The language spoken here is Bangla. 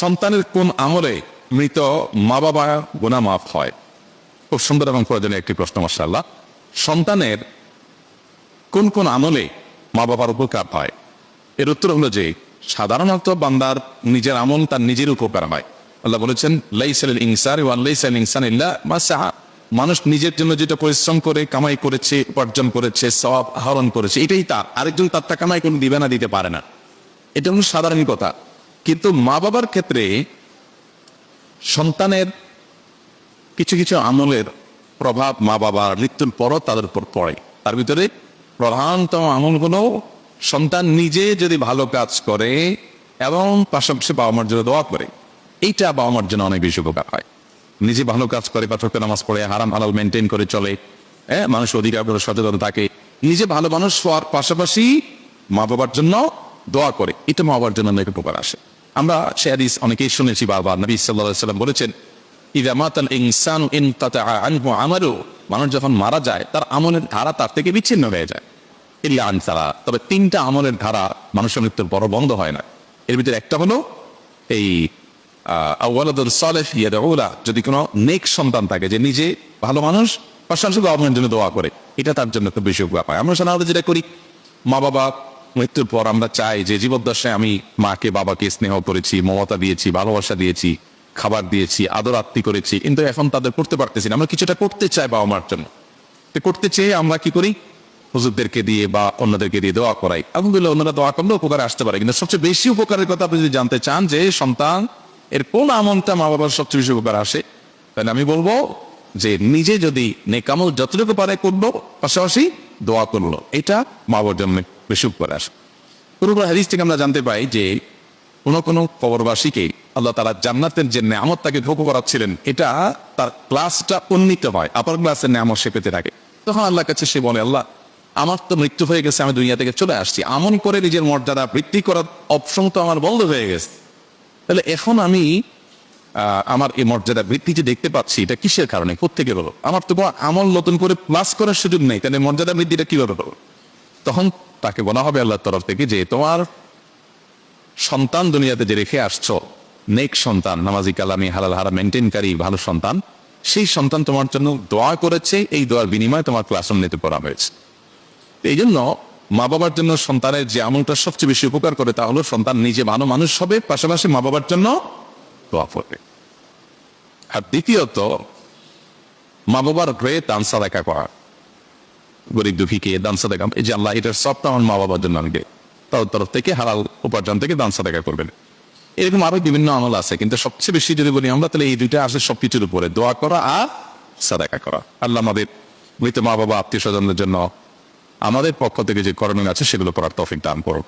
সন্তানের কোন আমলে মৃত মা বাবা গোনা মাফ হয়? খুব সুন্দর এবং প্রয়োজনীয় একটি প্রশ্ন মাসাল্লাহ সন্তানের কোন কোন আমলে মা বাবার উপকার হয়? এর উত্তর হলো যে, সাধারণত বান্দার নিজের আমল তার নিজের উপকার হয়। আল্লাহ বলেছেন, লাইসাল ইনসার ওয়ান লাইসাল ইনসান ইল্লা মা সাহা মানুষ নিজের জন্য যেটা পরিশ্রম করে, কামাই করেছে, উপার্জন করেছে সব আহরণ করেছে, এটাই তার। আরেকজন তারটা কামাই কোনো দিবে না, দিতে পারে না। এটা হলো সাধারণ কথা। কিন্তু মা বাবার ক্ষেত্রে সন্তানের কিছু কিছু আমলের প্রভাব মা বাবার মৃত্যুর পরও তাদের উপর পড়ে। তার ভিতরে প্রধানতম আমলগুলো সন্তান নিজে যদি ভালো কাজ করে এবং পাশাপাশি বাবা মার জন্য দোয়া করে। এইটা বাবা মার জন্য অনেক বেশি উপকার হয়। নিজে ভালো কাজ করে পাঠক নামাজ পড়ে, হারাম, হালাল মেনটেন করে চলে হ্যাঁ মানুষ অধিকার করে সচেতন থাকে। নিজে ভালো মানুষ হওয়ার পাশাপাশি মা বাবার জন্য দোয়া করে। এটা মা বাবার জন্য অনেক উপকার আসে। আমরা সে হাদিস অনেকেই শুনেছি বারবার নবী সাল্লাহ সাল্লাম বলেছেন ইদা মাতাল ইনসানু আনহু আমালু মানুষ যখন মারা যায়, তার আমলের ধারা তার থেকে বিচ্ছিন্ন হয়ে যায়। আনসারা। তবে তিনটা আমলের ধারা মানুষের মৃত্যুর বড় বন্ধ হয় না। এর ভিতরে একটা হলো এই আউ্লাদুল সালেহ ইয়াদউলা। যদি কোনো নেক সন্তান থাকে যে নিজে ভালো মানুষ পাশাপাশি গভর্নমেন্ট জন্য দোয়া করে, এটা তার জন্য খুব বেশি উপকার আমরা সাধারণত যেটা করি মা বাবা মৃত্যুর পর আমরা চাই যে জীবদ্দশায় আমি মাকে, বাবাকে স্নেহ করেছি, মমতা দিয়েছি, ভালোবাসা দিয়েছি, খাবার দিয়েছি, আদর আত্মি করেছি। কিন্তু এখন তাদের করতে পারতেছি না। আমরা কিছুটা করতে চাই বাবা মার জন্য করতে চেয়ে আমরা কি করি? হুজুরদেরকে দিয়ে বা অন্যদেরকে দিয়ে দোয়া করাই। আলহামদুলিল্লাহ অন্যরা দোয়া করলে উপকারে আসতে পারে। কিন্তু সবচেয়ে বেশি উপকারের কথা আপনি যদি জানতে চান যে সন্তান, এর কোন আমলটা মা বাবার সবচেয়ে বেশি উপকার আসে? তাহলে আমি বলব যে নিজে যদি নেকামল যতটুকু পারে করল, পাশাপাশি দোয়া করল। এটা মা বাবার জন্য বেশি উপকার আসে কোনো কোনো হাদিস থেকে আমরা জানতে পাই যে কোনো কোনো কবরবাসীকে আল্লাহ তারা জান্নাতের যে নামত তাকে ভোগ করাচ্ছিলেন, এটা তার ক্লাসটা উন্নীত হয় আপার ক্লাসের নামত সে পেতে থাকে। তখন আল্লাহ কাছে সে বলে, আল্লাহ, আমার তো মৃত্যু হয়ে গেছে, আমি দুনিয়া থেকে চলে আসছি। আমন করে নিজের মর্যাদা বৃদ্ধি করার অপশন তো আমার বন্ধ হয়ে গেছে। তাহলে এখন আমি আমার এই মর্যাদা বৃদ্ধি যে দেখতে পাচ্ছি, এটা কিসের কারণে? কোথেকে হলো? আমার তো আমল নতুন করে প্লাস করার সুযোগ নেই, তাহলে মর্যাদা বৃদ্ধিটা কীভাবে হলো? তখন তাকে বলা হবে আল্লাহর তরফ থেকে যে তোমার সন্তান দুনিয়াতে যে রেখে আসছো, নেক সন্তান, নামাজি কালামি, হালাল হারা মেনটেনকারী ভালো সন্তান, সেই সন্তান তোমার জন্য দোয়া করেছে, এই দোয়ার বিনিময়ে তোমার ক্লাসরুম নিতে পড়া হয়েছে। এই জন্য মা বাবার জন্য সন্তানের যে আমলটা সবচেয়ে বেশি উপকার করে তা হলো সন্তান নিজে ভালো মানুষ হবে, পাশাপাশি মা বাবার জন্য দোয়া করবে। আর দ্বিতীয়ত মা বাবার হয়ে দান সাদাকা করা। গরিব দুঃখীকে দান সাদাকা। এই যে আল্লাহ, এটার সবটা আমার মা বাবার জন্য আমি তার তরফ থেকে হালাল উপার্জন থেকে দান সাদাকা করবেন। এরকম আরও বিভিন্ন আমল আছে, কিন্তু সবচেয়ে বেশি যদি বলি আমরা, তাহলে এই দুইটা আসে সবকিছুর উপরে। দোয়া করা আর সাদাকা করা। আল্লাহ আমাদের মৃত মা বাবা আত্মীয় স্বজনদের জন্য আমাদের পক্ষ থেকে যে করণীয় আছে, সেগুলো করার তফিক দান করুন।